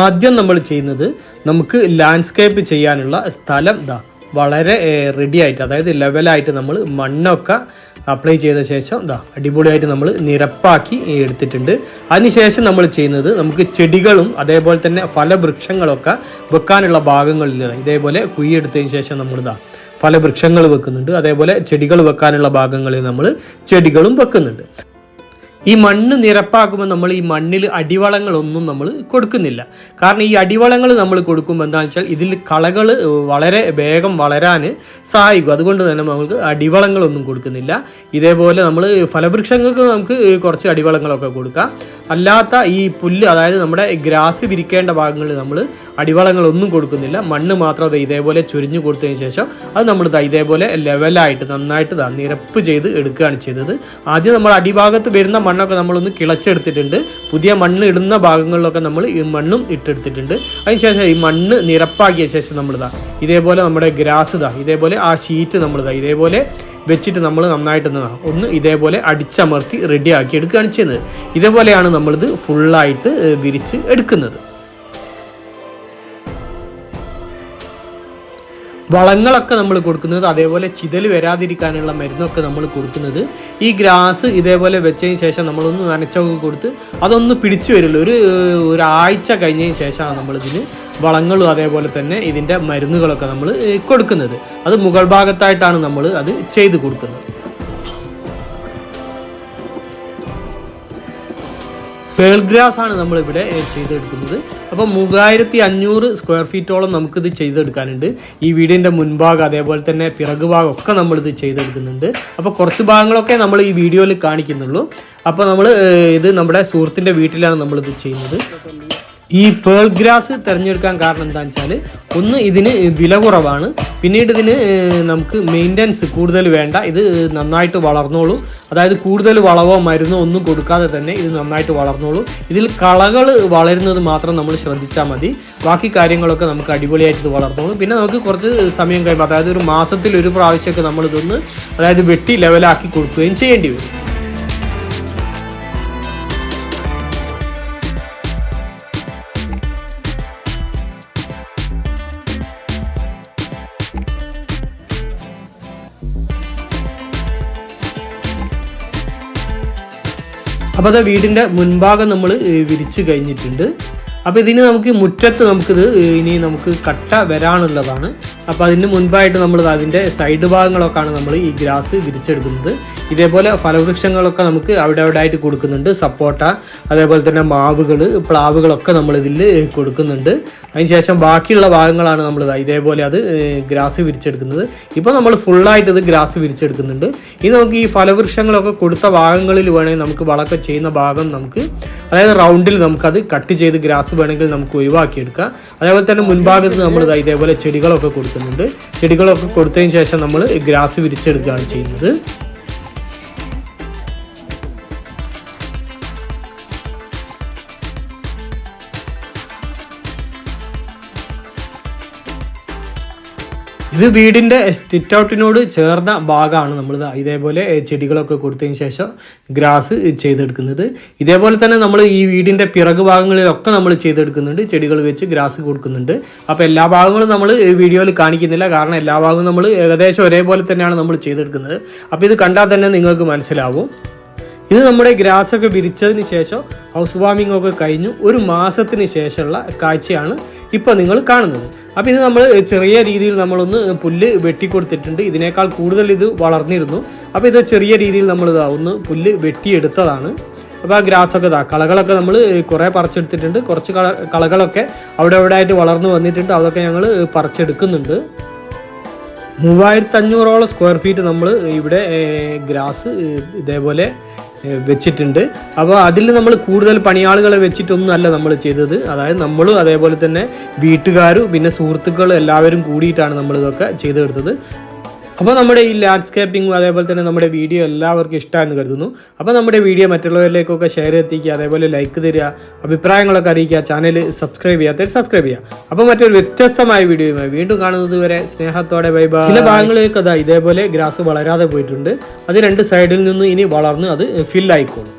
ആദ്യം നമ്മൾ ചെയ്യുന്നത് നമുക്ക് ലാൻഡ്സ്കേപ്പ് ചെയ്യാനുള്ള സ്ഥലം ഇതാ വളരെ റെഡി ആയിട്ട് അതായത് ലെവലായിട്ട് നമ്മൾ മണ്ണൊക്കെ അപ്ലൈ ചെയ്ത ശേഷം ഇതാ അടിപൊളിയായിട്ട് നമ്മൾ നിരപ്പാക്കി എടുത്തിട്ടുണ്ട്. അതിനുശേഷം നമ്മൾ ചെയ്യുന്നത് നമുക്ക് ചെടികളും അതേപോലെ തന്നെ ഫലവൃക്ഷങ്ങളൊക്കെ വെക്കാനുള്ള ഭാഗങ്ങളിൽ ഇതേപോലെ കുഴിയെടുത്തതിന് ശേഷം നമ്മൾ ഇതാ ഫലവൃക്ഷങ്ങൾ വെക്കുന്നുണ്ട്. അതേപോലെ ചെടികൾ വെക്കാനുള്ള ഭാഗങ്ങളിൽ നമ്മൾ ചെടികളും വെക്കുന്നുണ്ട്. ഈ മണ്ണ് നിരപ്പാക്കുമ്പോൾ നമ്മൾ ഈ മണ്ണിൽ അടിവളങ്ങളൊന്നും നമ്മൾ കൊടുക്കുന്നില്ല. കാരണം ഈ അടിവളങ്ങൾ നമ്മൾ കൊടുക്കുമ്പോൾ എന്താണെന്ന് വെച്ചാൽ ഇതിൽ കളകൾ വളരെ വേഗം വളരാൻ സഹായിക്കും. അതുകൊണ്ട് തന്നെ നമുക്ക് അടിവളങ്ങളൊന്നും കൊടുക്കുന്നില്ല. ഇതേപോലെ നമ്മൾ ഫലവൃക്ഷങ്ങൾക്ക് നമുക്ക് കുറച്ച് അടിവളങ്ങളൊക്കെ കൊടുക്കാം. അല്ലാത്ത ഈ പുല്ല് അതായത് നമ്മുടെ ഗ്രാസ് വിരിക്കേണ്ട ഭാഗങ്ങളിൽ നമ്മൾ അടിവളങ്ങളൊന്നും കൊടുക്കുന്നില്ല. മണ്ണ് മാത്രം ഇതേപോലെ ചൊരിഞ്ഞു കൊടുത്തതിന് ശേഷം അത് നമ്മൾ ഇതേപോലെ ലെവലായിട്ട് നന്നായിട്ട് നിരപ്പ് ചെയ്ത് എടുക്കുകയാണ് ചെയ്തത്. ആദ്യം നമ്മൾ അടിഭാഗത്ത് വരുന്ന മണ്ണൊക്കെ നമ്മളൊന്ന് കിളച്ചെടുത്തിട്ടുണ്ട്. പുതിയ മണ്ണ് ഇടുന്ന ഭാഗങ്ങളിലൊക്കെ നമ്മൾ ഈ മണ്ണും ഇട്ടെടുത്തിട്ടുണ്ട്. അതിനുശേഷം ഈ മണ്ണ് നിരപ്പാക്കിയ ശേഷം നമ്മളിതാ ഇതേപോലെ നമ്മുടെ ഗ്രാസ് ഇതാ ഇതേപോലെ ആ ഷീറ്റ് നമ്മളിതാ ഇതേപോലെ വെച്ചിട്ട് നമ്മൾ നന്നായിട്ടൊന്ന് ഒന്ന് ഇതേപോലെ അടിച്ചമർത്തി റെഡിയാക്കി എടുക്കുകയാണ് ചെയ്യുന്നത്. ഇതേപോലെയാണ് നമ്മളിത് ഫുള്ളായിട്ട് വിരിച്ച് എടുക്കുന്നത്. വളങ്ങളൊക്കെ നമ്മൾ കൊടുക്കുന്നത് അതേപോലെ ചിതൽ വരാതിരിക്കാനുള്ള മരുന്നൊക്കെ നമ്മൾ കൊടുക്കുന്നത്. ഈ ഗ്രാസ് ഇതേപോലെ വെച്ചതിന് ശേഷം നമ്മളൊന്ന് നനച്ചൊക്കെ കൊടുത്ത് അതൊന്ന് പിടിച്ചു വരുള്ളൂ ഒരു ഒരാഴ്ച കഴിഞ്ഞതിന് ശേഷമാണ് നമ്മളിതിന് വളങ്ങളും അതേപോലെ തന്നെ ഇതിന്റെ മരുന്നുകളൊക്കെ നമ്മൾ കൊടുക്കുന്നത്. അത് മുകൾ ഭാഗത്തായിട്ടാണ് നമ്മൾ അത് ചെയ്തു കൊടുക്കുന്നത്. പേൾ ഗ്രാസ് ആണ് നമ്മളിവിടെ ചെയ്തെടുക്കുന്നത്. അപ്പോൾ മൂവായിരത്തി അഞ്ഞൂറ് സ്ക്വയർ ഫീറ്റോളം നമുക്കിത് ചെയ്തെടുക്കാനുണ്ട്. ഈ വീടിന്റെ മുൻഭാഗം അതേപോലെ തന്നെ പിറകു ഭാഗം ഒക്കെ നമ്മളിത് ചെയ്തെടുക്കുന്നുണ്ട്. അപ്പോൾ കുറച്ച് ഭാഗങ്ങളൊക്കെ നമ്മൾ ഈ വീഡിയോയിൽ കാണിക്കുന്നുള്ളൂ. അപ്പോൾ നമ്മൾ ഇത് നമ്മുടെ സുഹൃത്തിന്റെ വീട്ടിലാണ് നമ്മളിത് ചെയ്യുന്നത്. ഈ പേൾ ഗ്രാസ് തിരഞ്ഞെടുക്കാൻ കാരണം എന്താണെന്ന് വെച്ചാൽ ഒന്ന് ഇതിന് വില കുറവാണ്. പിന്നീട് ഇതിന് നമുക്ക് മെയിന്റനൻസ് കൂടുതൽ വേണ്ട. ഇത് നന്നായിട്ട് വളർന്നോളൂ. അതായത് കൂടുതൽ വളവോ മരുന്നോ ഒന്നും കൊടുക്കാതെ തന്നെ ഇത് നന്നായിട്ട് വളർന്നോളൂ. ഇതിൽ കളകൾ വളരുന്നത് മാത്രം നമ്മൾ ശ്രദ്ധിച്ചാൽ മതി. ബാക്കി കാര്യങ്ങളൊക്കെ നമുക്ക് അടിപൊളിയായിട്ട് ഇത് വളർന്നോളും. പിന്നെ നമുക്ക് കുറച്ച് സമയം കഴിയുമ്പോൾ അതായത് ഒരു മാസത്തിൽ ഒരു പ്രാവശ്യമൊക്കെ നമ്മളിതൊന്ന് അതായത് വെട്ടി ലെവലാക്കി കൊടുക്കുകയും ചെയ്യേണ്ടി വരും. അപ്പോൾ അത് വീടിന്റെ മുൻഭാഗം നമ്മൾ വിരിച്ച് കഴിഞ്ഞിട്ടുണ്ട്. അപ്പോൾ ഇതിന് നമുക്ക് മുറ്റത്ത് നമുക്കിത് ഇനി നമുക്ക് കട്ട വരാനുള്ളതാണ്. അപ്പോൾ അതിന് മുൻപായിട്ട് നമ്മൾ അതിന്റെ സൈഡ് ഭാഗങ്ങളൊക്കെയാണ് നമ്മൾ ഈ ഗ്രാസ് വിരിച്ചെടുക്കുന്നത്. ഇതേപോലെ ഫലവൃക്ഷങ്ങളൊക്കെ നമുക്ക് അവിടെ അവിടെ ആയിട്ട് കൊടുക്കുന്നുണ്ട്. സപ്പോട്ട അതേപോലെ തന്നെ മാവുകൾ പ്ലാവുകളൊക്കെ നമ്മൾ ഇതിൽ കൊടുക്കുന്നുണ്ട്. അതിനുശേഷം ബാക്കിയുള്ള ഭാഗങ്ങളാണ് നമ്മൾ ഇതേപോലെ അത് ഗ്രാസ് വിരിച്ചെടുക്കുന്നത്. ഇപ്പോൾ നമ്മൾ ഫുള്ളായിട്ട് ഇത് ഗ്രാസ് വിരിച്ചെടുക്കുന്നുണ്ട്. ഇനി നമുക്ക് ഈ ഫലവൃക്ഷങ്ങളൊക്കെ കൊടുത്ത ഭാഗങ്ങളിൽ വേണമെങ്കിൽ നമുക്ക് വളമൊക്കെ ചെയ്യുന്ന ഭാഗം നമുക്ക് അതായത് റൗണ്ടിൽ നമുക്കത് കട്ട് ചെയ്ത് ഗ്രാസ് വേണമെങ്കിൽ നമുക്ക് ഒഴിവാക്കിയെടുക്കാം. അതേപോലെ തന്നെ മുൻഭാഗത്ത് നമ്മൾ ഇതേപോലെ ചെടികളൊക്കെ കൊടുക്കുന്നുണ്ട്. ചെടികളൊക്കെ കൊടുത്തതിന് ശേഷം നമ്മൾ ഗ്രാസ് വിരിച്ചെടുക്കുകയാണ് ചെയ്യുന്നത്. ഇത് വീടിന്റെ സ്റ്റിറ്റൗട്ടിനോട് ചേർന്ന ഭാഗമാണ് നമ്മൾ ഇതേപോലെ ചെടികളൊക്കെ കൊടുത്തതിന് ശേഷം ഗ്രാസ് ചെയ്തെടുക്കുന്നത്. ഇതേപോലെ തന്നെ നമ്മൾ ഈ വീടിന്റെ പിറകു ഭാഗങ്ങളിലൊക്കെ നമ്മൾ ചെയ്തെടുക്കുന്നുണ്ട്. ചെടികൾ വെച്ച് ഗ്രാസ് കൊടുക്കുന്നുണ്ട്. അപ്പോൾ എല്ലാ ഭാഗങ്ങളും നമ്മൾ വീഡിയോയിൽ കാണിക്കുന്നില്ല. കാരണം എല്ലാ ഭാഗവും നമ്മൾ ഏകദേശം ഒരേപോലെ തന്നെയാണ് നമ്മൾ ചെയ്തെടുക്കുന്നത്. അപ്പോൾ ഇത് കണ്ടാൽ തന്നെ നിങ്ങൾക്ക് മനസ്സിലാവും. ഇത് നമ്മുടെ ഗ്രാസ് ഒക്കെ വിരിച്ചതിന് ശേഷം ഹൗസ് വാമിംഗ് ഒക്കെ കഴിഞ്ഞു. ഒരു മാസത്തിന് ശേഷമുള്ള കാഴ്ചയാണ് ഇപ്പോൾ നിങ്ങൾ കാണുന്നത്. അപ്പോൾ ഇത് നമ്മൾ ചെറിയ രീതിയിൽ നമ്മളൊന്ന് പുല്ല് വെട്ടിക്കൊടുത്തിട്ടുണ്ട്. ഇതിനേക്കാൾ കൂടുതൽ ഇത് വളർന്നിരുന്നു. അപ്പോൾ ഇത് ചെറിയ രീതിയിൽ നമ്മൾ ഒന്ന് പുല്ല് വെട്ടിയെടുത്തതാണ്. അപ്പോൾ ആ ഗ്രാസൊക്കെ ഇതാ കളകളൊക്കെ നമ്മൾ കുറേ പറിച്ചെടുത്തിട്ടുണ്ട്. കുറച്ച് കള കളകളൊക്കെ അവിടെ അവിടെ ആയിട്ട് വളർന്നു വന്നിട്ടുണ്ട്. അതൊക്കെ ഞങ്ങൾ പറിച്ചെടുക്കുന്നുണ്ട്. മൂവായിരത്തി അഞ്ഞൂറോളം സ്ക്വയർ ഫീറ്റ് നമ്മൾ ഇവിടെ ഗ്രാസ് ഇതേപോലെ വെച്ചിട്ടുണ്ട്. അപ്പോൾ അതിൽ നമ്മൾ കൂടുതൽ പണിയാളുകളെ വെച്ചിട്ടൊന്നുമല്ല നമ്മൾ ചെയ്തത്. അതായത് നമ്മളും അതേപോലെ തന്നെ വീട്ടുകാരും പിന്നെ സുഹൃത്തുക്കളും എല്ലാവരും കൂടിയിട്ടാണ് നമ്മളിതൊക്കെ ചെയ്തെടുത്തത്. അപ്പോൾ നമ്മുടെ ഈ ലാൻഡ്സ്കേപ്പിംഗും അതേപോലെ തന്നെ നമ്മുടെ വീഡിയോ എല്ലാവർക്കും ഇഷ്ടമാണെന്ന് കരുതുന്നു. അപ്പോൾ നമ്മുടെ വീഡിയോ മറ്റുള്ളവരിലേക്കൊക്കെ ഷെയർ എത്തിക്കുക അതേപോലെ ലൈക്ക് തരിക അഭിപ്രായങ്ങളൊക്കെ അറിയിക്കുക ചാനൽ സബ്സ്ക്രൈബ് ചെയ്യാത്തവർ സബ്സ്ക്രൈബ് ചെയ്യുക. അപ്പോൾ മറ്റൊരു വ്യത്യസ്തമായ വീഡിയോയുമായി വീണ്ടും കാണുന്നത് വരെ സ്നേഹത്തോടെ ബൈ ബൈ ചില ഭാഗങ്ങളിലേക്ക് അതാ ഇതേപോലെ ഗ്രാസ് വളരാതെ പോയിട്ടുണ്ട്. അത് രണ്ട് സൈഡിൽ നിന്ന് ഇനി വളർന്ന് അത് ഫില്ലായിക്കോളും